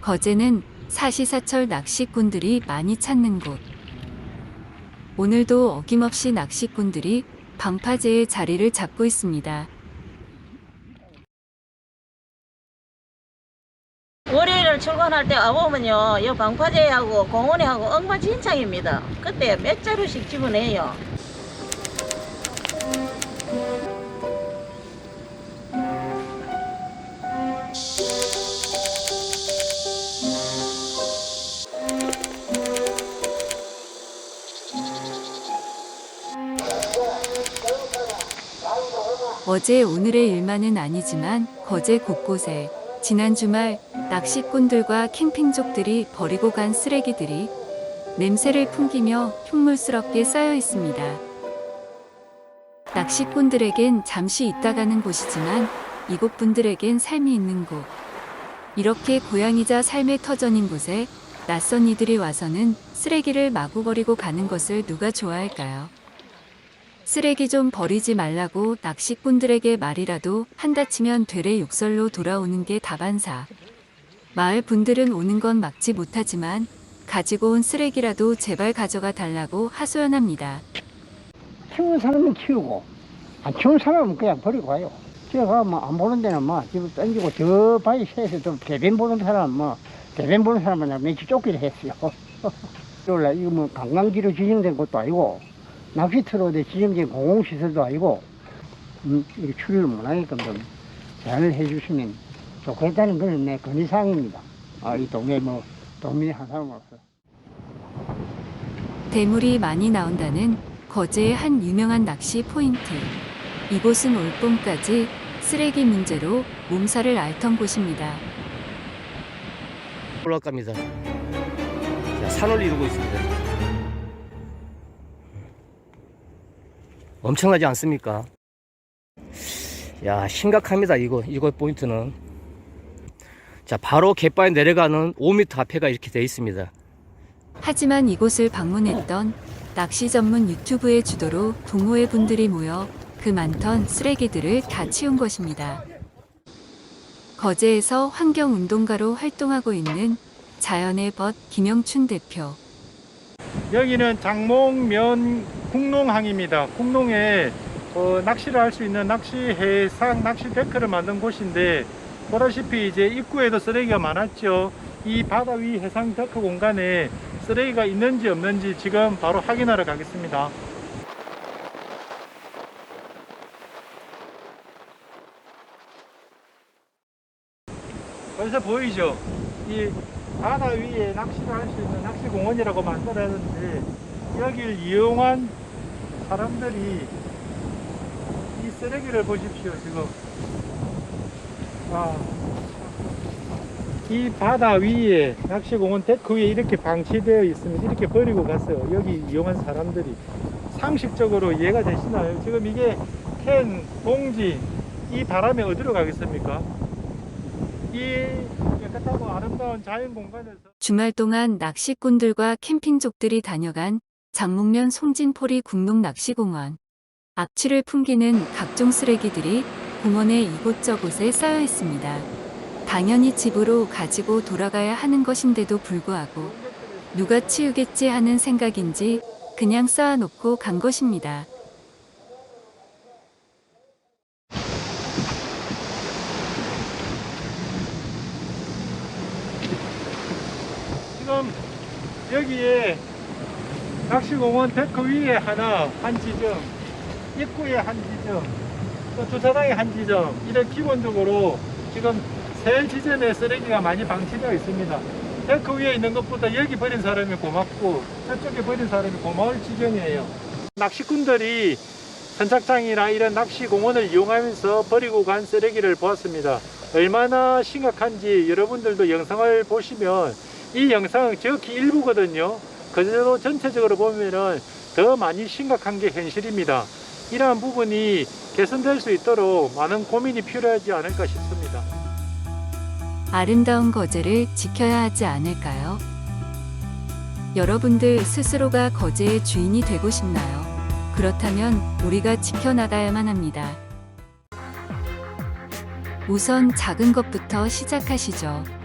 거제는 사시사철 낚시꾼들이 많이 찾는 곳. 오늘도 어김없이 낚시꾼들이 방파제의 자리를 잡고 있습니다. 월요일 출근할 때 와보면요, 이 방파제하고 공원에하고 엉망진창입니다. 그때 몇 자루씩 집어내요. 어제 오늘의 일만은 아니지만 거제 곳곳에 지난 주말 낚시꾼들과 캠핑족들이 버리고 간 쓰레기들이 냄새를 풍기며 흉물스럽게 쌓여 있습니다. 낚시꾼들에겐 잠시 있다 가는 곳이지만 이곳 분들에겐 삶이 있는 곳. 이렇게 고향이자 삶의 터전인 곳에 낯선 이들이 와서는 쓰레기를 마구 버리고 가는 것을 누가 좋아할까요? 쓰레기 좀 버리지 말라고 낚시꾼들에게 말이라도 한다 치면 되레 욕설로 돌아오는 게 다반사. 마을 분들은 오는 건 막지 못하지만 가지고 온 쓰레기라도 제발 가져가 달라고 하소연합니다. 키우는 사람은 키우고 안 키우는 사람은 그냥 버리고 가요. 제가 뭐 안 보는 데는 뭐 집을 던지고 저 바위 새에서 좀 대변 보는 사람은 뭐 대변 보는 사람은 며칠 쫓기를 했어요. 원래 이거 뭐 관광지로 지정된 것도 아니고 낚시터로 돼 지정된 공공시설도 아니고 음, 이렇게 출입을 못하게끔 좀 제한을 해주시면 좋겠다는 그런 내 건의사항입니다. 아, 이 동네에 뭐 동민이 한 사람 없어. 대물이 많이 나온다는 거제의 한 유명한 낚시 포인트. 이곳은 올 봄까지 쓰레기 문제로 몸살을 앓던 곳입니다. 올라갑니다. 자, 산을 이루고 있습니다. 엄청나지 않습니까? 야, 심각합니다. 이거, 이거 포인트는. 자, 바로 갯바에 내려가는 5m 앞에가 이렇게 되어 있습니다. 하지만 이곳을 방문했던 낚시 전문 유튜브의 주도로 동호회 분들이 모여 그 많던 쓰레기들을 다 치운 것입니다. 거제에서 환경운동가로 활동하고 있는 자연의 벗 김영춘 대표. 여기는 장목면 국농항입니다. 국농에 어, 낚시를 할 수 있는 낚시 해상 낚시 데크를 만든 곳인데 보다시피 이제 입구에도 쓰레기가 많았죠. 이 바다 위 해상 데크 공간에 쓰레기가 있는지 없는지 지금 바로 확인하러 가겠습니다. 벌써 보이죠? 이 바다 위에 낚시를 할 수 있는 낚시 공원이라고 만들었는데 여기를 이용한 사람들이 이 쓰레기를 보십시오 지금. 아, 이 바다 위에 낚시 공원 데크 위에 이렇게 방치되어 있으면 이렇게 버리고 갔어요. 여기 이용한 사람들이. 상식적으로 이해가 되시나요? 지금 이게 캔, 봉지 이 바람에 어디로 가겠습니까? 이 깨끗하고 아름다운 자연 공간에서 주말 동안 낚시꾼들과 캠핑족들이 다녀간 장목면 송진포리 국농낚시공원. 악취를 풍기는 각종 쓰레기들이 공원의 이곳저곳에 쌓여 있습니다. 당연히 집으로 가지고 돌아가야 하는 것인데도 불구하고 누가 치우겠지 하는 생각인지 그냥 쌓아놓고 간 것입니다. 지금 여기에 낚시공원 데크 위에 하나 한 지점 입구에 한 지점 또 주차장에 한 지점 이런 기본적으로 지금 세 지점에 쓰레기가 많이 방치되어 있습니다. 데크 위에 있는 것보다 여기 버린 사람이 고맙고 저쪽에 버린 사람이 고마울 지경이에요. 낚시꾼들이 선착장이나 이런 낚시공원을 이용하면서 버리고 간 쓰레기를 보았습니다. 얼마나 심각한지 여러분들도 영상을 보시면 이 영상은 지극히 일부거든요. 그대로 전체적으로 보면은 더 많이 심각한 게 현실입니다. 이러한 부분이 개선될 수 있도록 많은 고민이 필요하지 않을까 싶습니다. 아름다운 거제를 지켜야 하지 않을까요? 여러분들 스스로가 거제의 주인이 되고 싶나요? 그렇다면 우리가 지켜나가야만 합니다. 우선 작은 것부터 시작하시죠.